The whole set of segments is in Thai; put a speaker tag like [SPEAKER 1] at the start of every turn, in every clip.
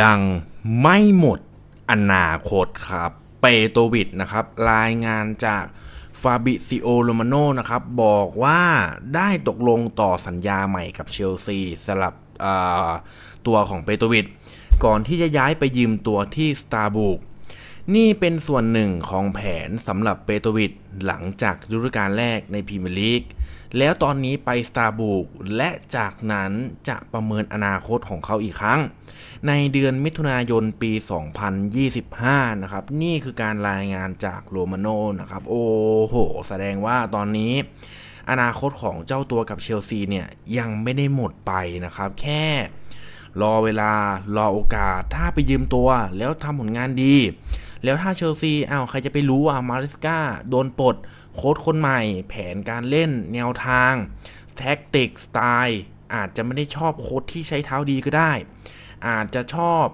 [SPEAKER 1] ยังไม่หมดอนาคตครับ เปโตวิดนะครับ รายงานจากฟาบิซิโอโรมาโนนะครับ บอกว่าได้ตกลงต่อสัญญาใหม่กับเชลซีสลับตัวของเปโตวิดก่อนที่จะย้ายไปยืมตัวที่สตาร์บุก นี่เป็นส่วนหนึ่งของแผนสำหรับเปโตวิดหลังจากฤดูกาลแรกในพรีเมียร์ลีก แล้วตอนนี้ไปสตาร์บุกและจากนั้นจะประเมินอนาคตของเขาอีกครั้ง ในเดือนมิถุนายนปี 2025 นะครับ นี่คือการรายงานจากโรมาโนนะครับ โอ้โห แสดงว่าตอนนี้อนาคตของเจ้าตัวกับเชลซีเนี่ยยังไม่ได้หมดไปนะครับ แค่รอเวลารอโอกาสถ้าไปยืมตัวแล้วทำผลงานดี แล้วถ้าเชลซีอ้าวใครจะไปรู้อะมาริสกาโดนปลดโค้ชคนใหม่ แผนการเล่นแนวทางแท็กติกสไตล์อาจจะไม่ได้ชอบโค้ชที่ใช้เท้าดีก็ได้ อาจจะชอบ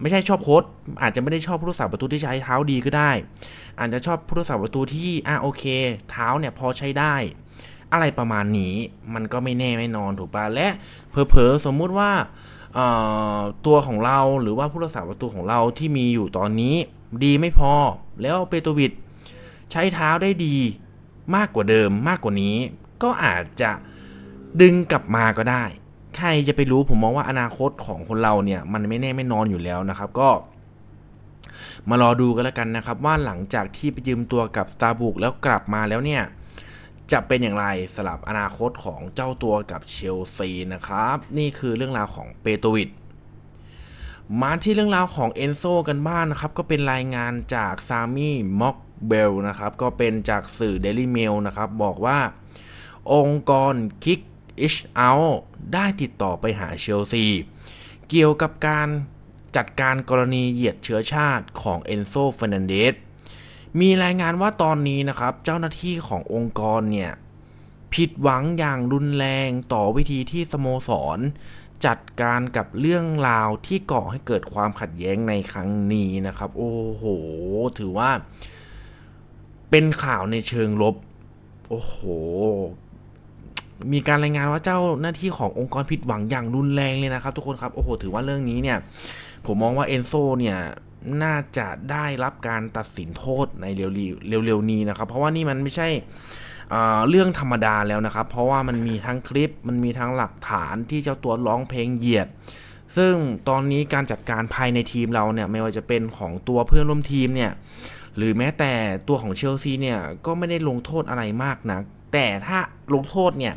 [SPEAKER 1] ไม่ใช่ชอบโค้ชอาจจะไม่ได้ชอบผู้รักษาประตูที่ใช้เท้าดีก็ได้ อาจจะชอบผู้รักษาประตูที่อะโอเค เท้าเนี่ยพอใช้ได้ อะไรประมาณนี้มันก็ไม่แน่ไม่นอนถูกปะและเผลอๆสมมุติว่าตัวของเราหรือว่าผู้รักษาประตูของเราที่มีอยู่ตอนนี้ ดีไม่พอ แล้วเปโตวิดใช้เท้าได้ดีมากกว่าเดิมมากกว่านี้ ก็อาจจะดึงกลับมาก็ได้ ใครจะไปรู้ผมมองว่าอนาคตของคนเราเนี่ย มันไม่แน่ไม่นอนอยู่แล้วนะครับ ก็ มารอดูกันแล้วกันนะครับ ว่าหลังจากที่ไปยืมตัวกับ s t a r b u c k แล้วกลับมาแล้วเนี่ยจะเป็นอย่างไรสลับอนาคตของเจ้าตัวกับเชลซีนะครับ นี่คือเรื่องราวของเปโตวิด มาที่เรื่องราวของเอนโซกันบ้างนนะครับ ก็เป็นรายงานจากซามี่ม็อกเบลนะครับ ก็เป็นจากสื่อ Daily Mail นะครับ บอกว่า องค์กร Kick It Out ได้ติดต่อไปหาเชลซี เกี่ยวกับการจัดการกรณีเหยียดเชื้อชาติของเอนโซเฟรนันเดสมีรายงานว่าตอนนี้นะครับ เจ้าหน้าที่ขององค์กรเนี่ย ผิดหวังอย่างรุนแรงต่อวิธีที่สโมสร จัดการกับเรื่องราวที่ก่อให้เกิดความขัดแย้งในครั้งนี้นะครับ โอ้โห ถือว่า เป็นข่าวในเชิงลบ โอ้โห มีการรายงานว่าเจ้าหน้าที่ขององค์กรผิดหวังอย่างรุนแรงเลยนะครับ ทุกคนครับโอ้โห ถือว่าเรื่องนี้เนี่ย ผมมองว่าเอนโซเนี่ยน่าจะได้รับการตัดสินโทษในเร็วๆนี้นะครับ เพราะว่านี่มันไม่ใช่ เรื่องธรรมดาแล้วนะครับ เพราะว่ามันมีทั้งคลิปมันมีทั้งหลักฐานที่เจ้าตัวร้องเพลงเหยียด ซึ่งตอนนี้การจัดการภายในทีมเราเนี่ยไม่ว่าจะเป็นของตัวเพื่อนร่วมทีมเนี่ยหรือแม้แต่ตัวของเชลซีเนี่ยก็ไม่ได้ลงโทษอะไรมากนะแต่ถ้าลงโทษเนี่ย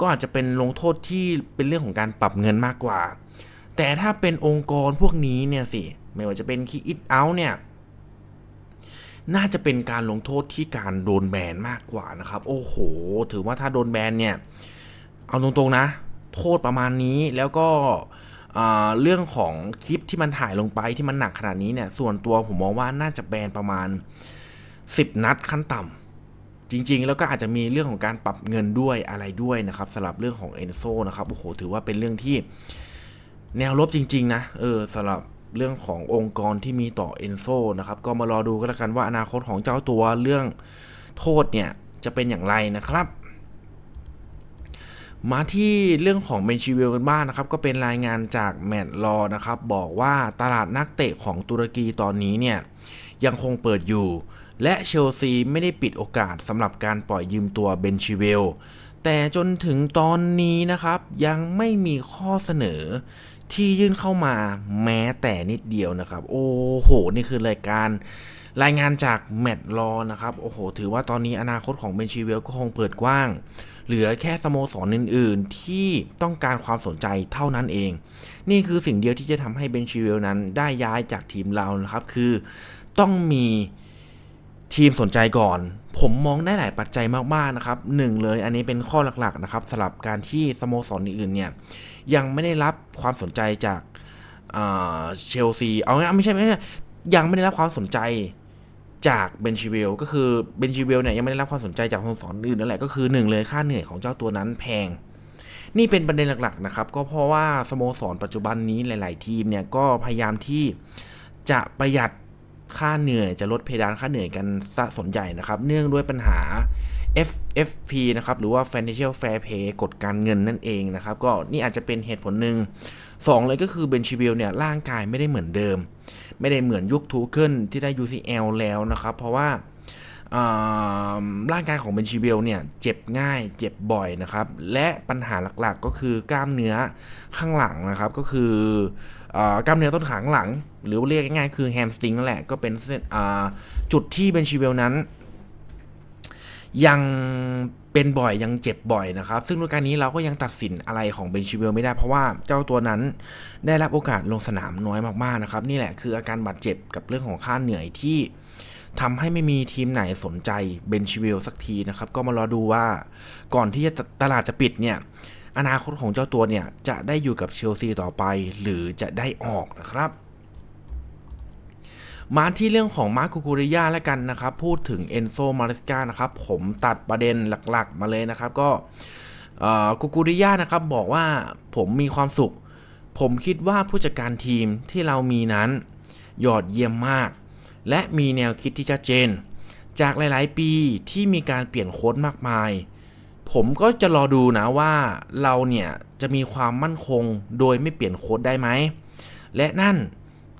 [SPEAKER 1] ก็อาจจะเป็นลงโทษที่เป็นเรื่องของการปรับเงินมากกว่า แต่ถ้าเป็นองค์กรพวกนี้เนี่ยสิไม่ว่าจะเป็นคีอิทเอาเนี่ย น่าจะเป็นการลงโทษที่การโดนแบนมากกว่านะครับ โอ้โห ถือว่าถ้าโดนแบนเนี่ย เอาตรงๆนะ โทษประมาณนี้แล้วก็เรื่องของคลิปที่มันถ่ายลงไปที่มันหนักขนาดนี้เนี่ย ส่วนตัวผมมองว่าน่าจะแบนประมาณ 10 นัดขั้นต่ำจริง ๆ แล้วก็อาจจะมีเรื่องของการปรับเงินด้วยอะไรด้วยนะครับสำหรับเรื่องของเอนโซนะครับโอ้โหถือว่าเป็นเรื่องที่แนวลบจริง ๆ นะเออสำหรับ เรื่องขององค์กรที่มีต่อเอนโซนะครับก็มารอดูกันแล้วกันว่าอนาคตของเจ้าตัวเรื่องโทษเนี่ยจะเป็นอย่างไรนะครับ มาที่เรื่องของเบนชิวิลกันบ้างนะครับ ก็เป็นรายงานจากแมตต์ลอนะครับบอกว่าตลาดนักเตะของตุรกีตอนนี้เนี่ยยังคงเปิดอยู่ และเชลซีไม่ได้ปิดโอกาสสำหรับการปล่อยยืมตัวเบนชิเวลแต่จนถึงตอนนี้นะครับยังไม่มีข้อเสนอ ที่ยื่นเข้ามาแม้แต่นิดเดียวนะครับ โอ้โห นี่คือรายการรายงานจากแมตต์ลอนะครับ โอ้โห ถือว่าตอนนี้อนาคตของเบนชิเวลก็คงเปิดกว้าง เหลือแค่สโมสรอื่น ๆ ที่ต้องการความสนใจเท่านั้นเอง นี่คือสิ่งเดียวที่จะทำให้เบนชิเวลนั้นได้ย้ายจากทีมเรานะครับ คือต้องมีทีมสนใจก่อน ผมมองได้หลายปัจจัยมากๆนะครับหนึ่งเลยอันนี้เป็นข้อหลักๆนะครับสำหรับการที่สโมสรอื่นๆเนี่ยยังไม่ได้รับความสนใจจากเชลซีเอาง่ายๆไม่ใช่ไม่ใช่ยังไม่ได้รับความสนใจจากเบนชิเวลก็คือเบนชิเวลเนี่ยยังไม่ได้รับความสนใจจากสโมสรอื่นนั่นแหละก็คือหนึ่งเลยค่าเหนื่อยของเจ้าตัวนั้นแพง นี่เป็นประเด็นหลักๆนะครับก็เพราะว่าสโมสรปัจจุบันนี้หลาย ๆ ทีมเนี่ยก็พยายามที่จะประหยัด ค่าเหนื่อยจะลดเพดานค่าเหนื่อยกันสะสนใหญ่นะครับ เนื่องด้วยปัญหา FFP นะครับ หรือว่า Financial Fair Play กฎการเงินนั่นเองนะครับ ก็นี่อาจจะเป็นเหตุผลหนึ่งสองเลยก็คือเบนชิวิลเนี่ยร่างกายไม่ได้เหมือนเดิม ไม่ได้เหมือนยุคทูเกิลที่ได้ UCL แล้วนะครับ เพราะว่า ร่างกายของเบนชิวิลเนี่ยเจ็บง่ายเจ็บบ่อยนะครับ และปัญหาหลักๆก็คือกล้ามเนื้อข้างหลังนะครับก็คืออกล้ามเนื้อต้นขาข้างหลัง หรือเรียกง่ายๆคือแฮมสตริงนั่นแหละก็เป็นจุดที่เบนชิวิลนั้น ยังเป็นบ่อยยังเจ็บบ่อยนะครับ ซึ่งฤดูกาลนี้เราก็ยังตัดสินอะไรของเบนชิเวลไม่ได้เพราะว่าเจ้าตัวนั้นได้รับโอกาสลงสนามน้อยมากๆนะครับ นี่แหละคืออาการบาดเจ็บกับเรื่องของค่าเหนื่อยที่ ทำให้ไม่มีทีมไหนสนใจเบนชิเวลสักทีนะครับ ก็มารอดูว่าก่อนที่จะตลาดจะปิดเนี่ย อนาคตของเจ้าตัวเนี่ย จะได้อยู่กับเชลซีต่อไป หรือจะได้ออกนะครับมาที่เรื่องของมาร์คูคูริยาแล้วกันนะครับ พูดถึงเอนโซมาริสกานะครับ ผมตัดประเด็นหลักๆ มาเลยนะครับ ก็คูคูริยานะครับบอกว่าผมมีความสุข ผมคิดว่าผู้จัดการทีมที่เรามีนั้น ยอดเยี่ยมมาก และมีแนวคิดที่ชัดเจน จากหลาย ๆ ปีที่มีการเปลี่ยนโค้ดมากมาย ผมก็จะรอดูนะว่าเราเนี่ยจะมีความมั่นคงโดยไม่เปลี่ยนโค้ดได้ไหม และนั่น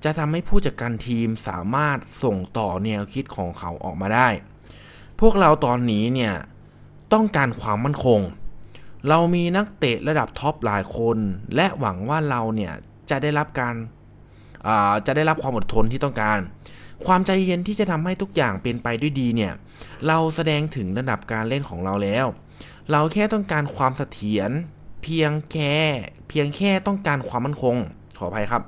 [SPEAKER 1] จะทำให้ผู้จัดการทีมสามารถส่งต่อแนวคิดของเขาออกมาได้ พวกเราตอนนี้เนี่ยต้องการความมั่นคง เรามีนักเตะระดับท็อปหลายคน และหวังว่าเราเนี่ยจะได้รับการจะได้รับความอดทนที่ต้องการ ความใจเย็นที่จะทำให้ทุกอย่างเป็นไปด้วยดีเนี่ย เราแสดงถึงระดับการเล่นของเราแล้ว เราแค่ต้องการความเสถียรเพียงแค่เพียงแค่ต้องการความมั่นคง ขออภัยครับ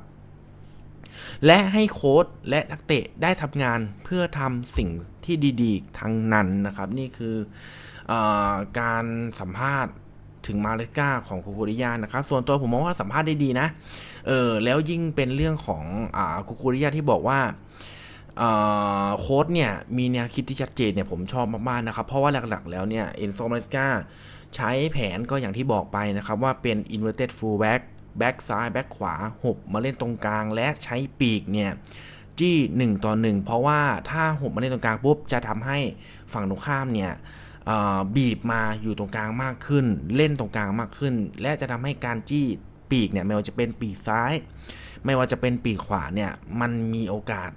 [SPEAKER 1] และให้โค้ชและนักเตะได้ทำงานเพื่อทำสิ่งที่ดีๆทั้งนั้นนะครับ นี่คืออการสัมภาษณ์ถึงมาเลกาของคูคูริยานะครับ ส่วนตัวผมมองว่าสัมภาษณ์ได้ดีนะ เออแล้วยิ่งเป็นเรื่องของอคูคูริยาที่บอกว่า โค้ดเนี่ยมีแนวคิดที่ชัดเจนเนี่ยผมชอบมากๆนะครับ เพราะว่าหลักๆแล้วเนี่ยเอ็นโซมาเลกาใช้แผนก็อย่างที่บอกไปนะครับ ว่าเป็น inverted fullback แบ็กซ้ายแบ็กขวาหบมาเล่นตรงกลางและใช้ปีกเนี่ยจี้1ต่อ1 เพราะว่าถ้าหบมาเล่นตรงกลางปุ๊บจะทำให้ฝั่งตรงข้ามเนี่ยบีบมาอยู่ตรงกลางมากขึ้น เล่นตรงกลางมากขึ้น และจะทำให้การจี้ปีกเนี่ยไม่ว่าจะเป็นปีกซ้าย ไม่ว่าจะเป็นปีกขวาเนี่ยมันมีโอกาส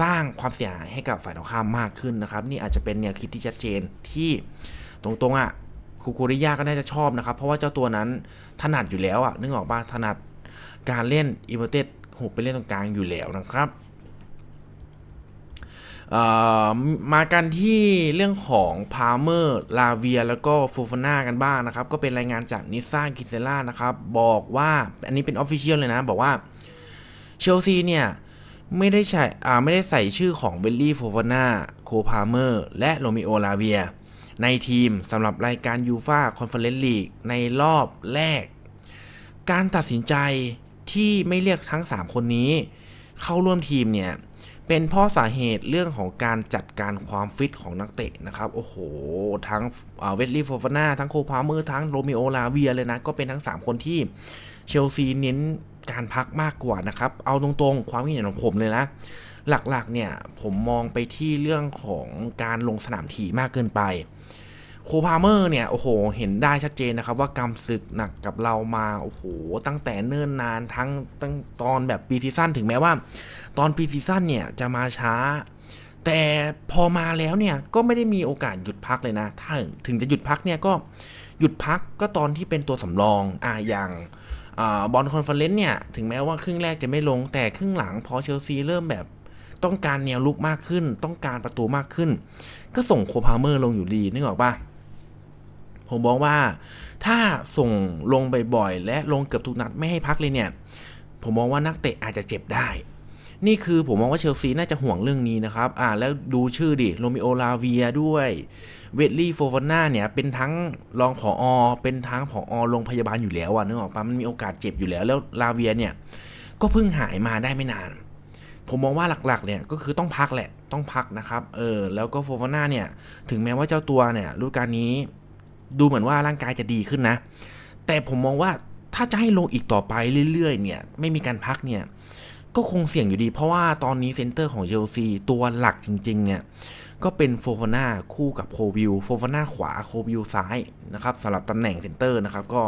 [SPEAKER 1] สร้างความเสียหายให้กับฝ่ายตรงข้ามมากขึ้นนะครับ นี่อาจจะเป็นแนวคิดที่ชัดเจนที่ตรงๆอะคูคูริยาก็น่าจะชอบนะครับ เพราะว่าเจ้าตัวนั้นถนัดอยู่แล้วอะนึกออกป่ะถนัดการเล่นอิมเมอร์เตสหุบไปเล่นตรงกลางอยู่แล้วนะครับมากันที่เรื่องของพาเมอร์ลาเวียแล้วก็ฟูฟาน่ากันบ้างนะครับ ก็เป็นรายงานจากนิซ่ากิเซล่านะครับ บอกว่าอันนี้เป็นออฟฟิเชียลเลยนะ บอกว่าเชลซีเนี่ย ไม่ได้ใส่ไม่ได้ใส่ชื่อของเบลลี่โฟฟาน่าโคพาเมอร์และโรมิโอลาเวีย ในทีมสำหรับรายการยูฟาคอนเฟอเรนซ์ลีกในรอบแรก การตัดสินใจที่ไม่เรียกทั้ง 3 คนนี้ เข้าร่วมทีมเนี่ย เป็นเพราะสาเหตุเรื่องของการจัดการความฟิตของนักเตะนะครับ โอ้โห ทั้งเวสลีย์โฟฟาน่าทั้งโคพาเมอร์ทั้งโรมิโอลาเวียเลยนะ ก็เป็นทั้ง 3 คนที่เชลซีเน้น การพักมากกว่านะครับ เอาตรงๆ ความคิดเห็นของผมเลยนะ หลักๆ เนี่ย ผมมองไปที่เรื่องของการลงสนามถี่มากเกินไป โคพาเมอร์เนี่ย โอ้โห เห็นได้ชัดเจนนะครับ ว่ากำศึกหนักกับเรามา โอ้โห ตั้งแต่เนิ่นนานทั้งตั้งตอนแบบปีซีซั่นถึงแม้ว่า ตอนปีซีซั่นเนี่ย จะมาช้า แต่พอมาแล้วเนี่ย ก็ไม่ได้มีโอกาสหยุดพักเลยนะ ถ้าถึงจะหยุดพักเนี่ยก็หยุดพักก็ตอนที่เป็นตัวสำรอง อ่าอย่าง บอลคอนเฟอเรนซ์เนี่ย ถึงแม้ว่าครึ่งแรกจะไม่ลงแต่ครึ่งหลังพอเชลซีเริ่มแบบต้องการแนวลุกมากขึ้น ต้องการประตูมากขึ้น ก็ส่งโคพาเมอร์ลงอยู่ดีนึกออกปะผมบอกว่าถ้าส่งลงบ่อยๆและลงเกือบทุกนัดไม่ให้พักเลยเนี่ย ผมมองว่านักเตะอาจจะเจ็บได้ นี่คือผมมองว่าเชลซีน่าจะห่วงเรื่องนี้นะครับ อ่าแล้วดูชื่อดิโรมิโอลาเวียด้วย เวดลี่โฟฟาน่าเนี่ยเป็นทั้งรองผออเป็นทั้งผออโรงพยาบาลอยู่แล้วอะนึกออกปะมันมีโอกาสเจ็บอยู่แล้ว แล้วลาเวียเนี่ยก็เพิ่งหายมาได้ไม่นาน ผมมองว่าหลักๆเนี่ยก็คือต้องพักแหละต้องพักนะครับ เออแล้วก็โฟฟาน่าเนี่ยถึงแม้ว่าเจ้าตัวเนี่ยฤดูกาลนี้ดูเหมือนว่าร่างกายจะดีขึ้นนะ แต่ผมมองว่าถ้าจะให้ลงอีกต่อไปเรื่อยๆ เนี่ย ไม่มีการพักเนี่ย ก็คงเสี่ยงอยู่ดี เพราะว่าตอนนี้เซนเตอร์ของเชลซีตัวหลักจริง ๆ เนี่ย ก็เป็นโฟฟาน่าคู่กับโควิลโฟฟาน่าขวาโควิลซ้ายนะครับสำหรับตำแหน่งเซนเตอร์นะครับ ก็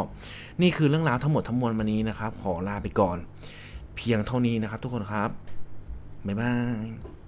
[SPEAKER 1] นี่คือเรื่องราวทั้งหมดทั้งมวลวันนี้นะครับ ขอลาไปก่อน เพียงเท่านี้นะครับ ทุกคนครับบ๊ายบาย